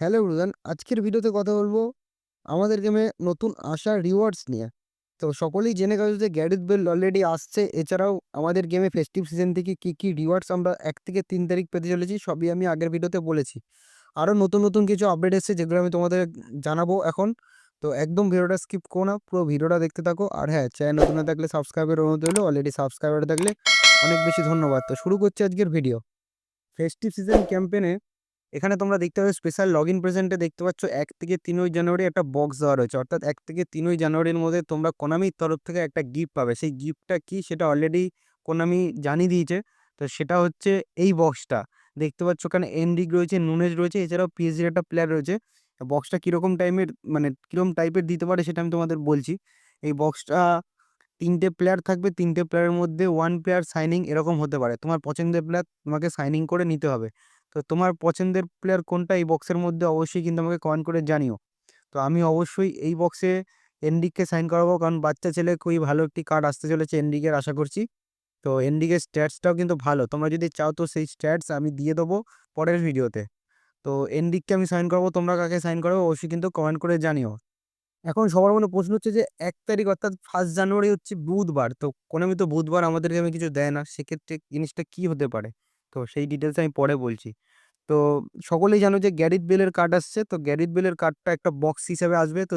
Hello ব্রুদান আজকের ভিডিওতে কথা বলব আমাদের গেমে নতুন আসা রিওয়ার্ডস নিয়ে। তো সকলেই জেনে গেছো যে গ্যারিথ বেল অলরেডি আসছে, এছাড়াও আমাদের গেমে ফেস্টিভ সিজন থেকে কী কী রিওয়ার্ডস আমরা এক থেকে তিন তারিখ পেতে চলেছি, সবই আমি আগের ভিডিওতে বলেছি। আরও নতুন নতুন কিছু আপডেট এসেছে যেগুলো আমি তোমাদের জানাব এখন। তো একদম ভিডিওটা স্কিপ করো না, পুরো ভিডিওটা দেখতে থাকো। আর হ্যাঁ চ্যানেল নতুন না থাকলে সাবস্ক্রাইবের অনুরোধ হলো অলরেডি সাবস্ক্রাইবার থাকলে অনেক বেশি ধন্যবাদ। তো শুরু করছি আজকের ভিডিও ফেস্টিভ সিজন ক্যাম্পেনে এখানে তোমরা দেখতে পাচ্ছ স্পেশাল লগ ইন প্রেজেন্টে দেখতে পাচ্ছ এক থেকে তিনই জানুয়ারি একটা বক্স দেওয়া রয়েছে। অর্থাৎ এক থেকে তিনই জানুয়ারির মধ্যে তোমরা কোনামির তরফ থেকে একটা গিফট পাবে। সেই গিফটটা কি সেটা অলরেডি কোনামি জানিয়ে দিয়েছে। তো সেটা হচ্ছে এই বক্সটা দেখতে পাচ্ছ ওখানে এনডিক রয়েছে নুনেজ রয়েছে, এছাড়াও পিএসজির একটা প্লেয়ার রয়েছে। বক্সটা কীরকম টাইমের মানে কীরকম টাইপের দিতে পারে সেটা আমি তোমাদের বলছি। এই বক্সটা তিনটে প্লেয়ার থাকবে, তিনটে প্লেয়ারের মধ্যে ওয়ান প্লেয়ার সাইনিং এরকম হতে পারে। তোমার পছন্দের প্লেয়ার তোমাকে সাইনিং করে নিতে হবে। তো তোমার পছন্দের প্লেয়ার কোনটা? এই বক্সের মধ্যে অবশ্যই কিন্তু আমাকে কমেন্ট করে জানিও। তো আমি অবশ্যই এই বক্সে এনডিককে সাইন করাবো, কারণ বাচ্চা ছেলে খুবই ভালো একটি কার্ড আসতে চলেছে এনডিকের আশা করছি। তো এনডিকের স্ট্যাটসটাও কিন্তু ভালো। তোমরা যদি চাও তো সেই স্ট্যাটস আমি দিয়ে দেবো পরের ভিডিওতে। তো এনডিককে আমি সাইন করাবো, তোমরা কাকে সাইন করাবো অবশ্যই কিন্তু কমেন্ট করে জানিও। এখন সবার মনে প্রশ্ন হচ্ছে যে, এক তারিখ অর্থাৎ ফার্স্ট জানুয়ারি হচ্ছে বুধবার। তো কোনো তো বুধবার আমাদেরকে আমি কিছু দেয় না, সেক্ষেত্রে জিনিসটা কী হতে পারে? তো সেই ডিটেলস আমি পরে বলছি। তো সকলেই জানো যে গ্যারিথ বেলের কার্ড আসছে, তো গ্যারিথ বেলের কার্ডটা একটা বক্স হিসাবে আসবে, তো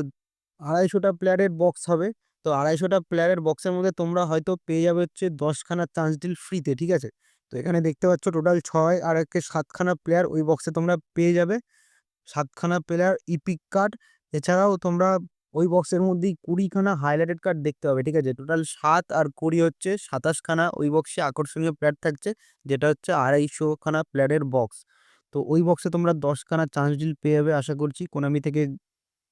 আড়াইশোটা প্লেয়ারের বক্স হবে। তো আড়াইশোটা প্লেয়ারের বক্সের মধ্যে তোমরা হয়তো পেয়ে যাবে হচ্ছে দশখানা চান্স ডিল ফ্রিতে ঠিক আছে? তো এখানে দেখতে পাচ্ছ টোটাল ছয় আর একে সাতখানা প্লেয়ার ওই বক্সে তোমরা পেয়ে যাবে। সাতখানা প্লেয়ার ইপিক কার্ড এছাড়াও তোমরা ওই বক্সের মধ্যেই কুড়িখানা হাইলাইটেড কার্ড দেখতে পাবে ঠিক আছে? টোটাল সাত আর কুড়ি হচ্ছে সাতাশখানা ওই বক্সে আকর্ষণীয় প্লেয়ার থাকছে, যেটা হচ্ছে আড়াইশোখানা প্লেয়ারের বক্স তো ওই বক্সে তোমরা দশখানা চান্স ডিল পেয়ে যাবে আশা করছি। কোনামি থেকে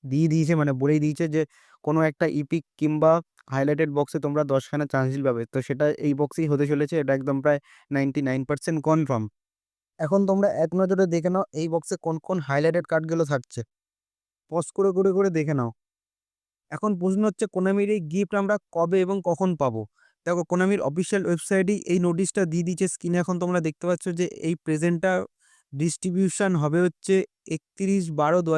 দিয়ে দিয়েছে মানে বলেই দিয়েছে যে কোনো একটা ইপিক কিংবা হাইলাইটেড বক্সে তোমরা দশখানা চান্স ডিল পাবে। তো সেটা এই বক্সেই হতে চলেছে, এটা একদম প্রায় নাইনটি নাইন পার্সেন্ট কনফার্ম এখন তোমরা এক নজরে দেখে নাও, এই বক্সে কোন কোন হাইলাইটেড কার্ডগুলো থাকছে। পজ করে করে করে দেখে নাও। এখন প্রশ্ন হচ্ছে কোনামির এই গিফট আমরা কবে এবং কখন পাবো? দেখো কোনামির অফিসিয়াল ওয়েবসাইটেই এই নোটিশটা দিয়ে দিয়েছে স্ক্রিনে এখন তোমরা দেখতে পাচ্ছ যে এই প্রেজেন্টটা ডিস্ট্রিবিউশন হবে হচ্ছে একত্রিশ বারো দু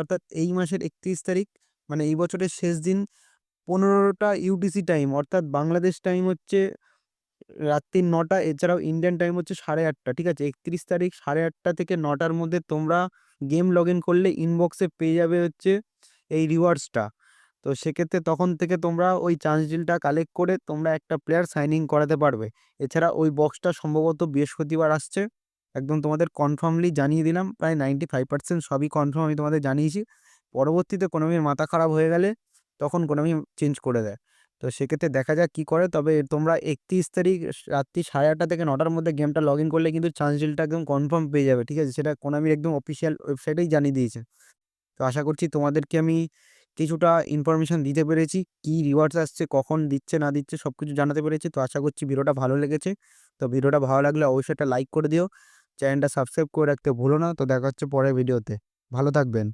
অর্থাৎ এই মাসের একত্রিশ তারিখ মানে এই বছরের শেষ দিন পনেরোটা ইউটিসি টাইম অর্থাৎ বাংলাদেশ টাইম হচ্ছে রাত্রি নটা, এছাড়াও ইন্ডিয়ান টাইম হচ্ছে সাড়ে আটটা, ঠিক আছে? একত্রিশ তারিখ সাড়ে আটটা থেকে নটার মধ্যে তোমরা গেম লগ ইন করলে ইনবক্সে পেয়ে যাবে হচ্ছে এই রিওয়ার্ডসটা তো সেক্ষেত্রে তখন থেকে তোমরা ওই চান্স ডিলটা কালেক্ট করে তোমরা একটা প্লেয়ার সাইনিং করাতে পারবে। এছাড়া ওই বক্সটা সম্ভবত বৃহস্পতিবার আসছে। একদম তোমাদের কনফার্মলি জানিয়ে দিলাম, প্রায় নাইনটি ফাইভ পার্সেন্ট সবই কনফার্ম আমি তোমাদের জানিয়েছি। পরবর্তীতে কোনোমির মাথা খারাপ হয়ে গেলে তখন কোনোমি চেঞ্জ করে দেয়। তো সেক্ষেত্রে দেখা যাক কী করে, তবে তোমরা একত্রিশ তারিখ রাত্রি সাড়ে আটটা থেকে নটার মধ্যে গেমটা লগ ইন করলে কিন্তু চান্স ডিলটা একদম কনফার্ম পেয়ে যাবে, ঠিক আছে? সেটা কোনামির একদম অফিসিয়াল ওয়েবসাইটেই জানিয়ে দিয়েছে। তো আশা করছি তোমাদেরকে আমি কিছুটা ইনফরমেশান দিতে পেরেছি। কি রিওয়ার্ডস আসছে, কখন দিচ্ছে, না দিচ্ছে সব কিছু জানাতে পেরেছি। তো আশা করছি ভিডিওটা ভালো লেগেছে। তো ভিডিওটা ভালো লাগলে অবশ্যই একটা লাইক করে দিও। চ্যানেলটা সাবস্ক্রাইব করে রাখতে ভুলো না। তো দেখা হচ্ছে পরের ভিডিওতে ভালো থাকবেন।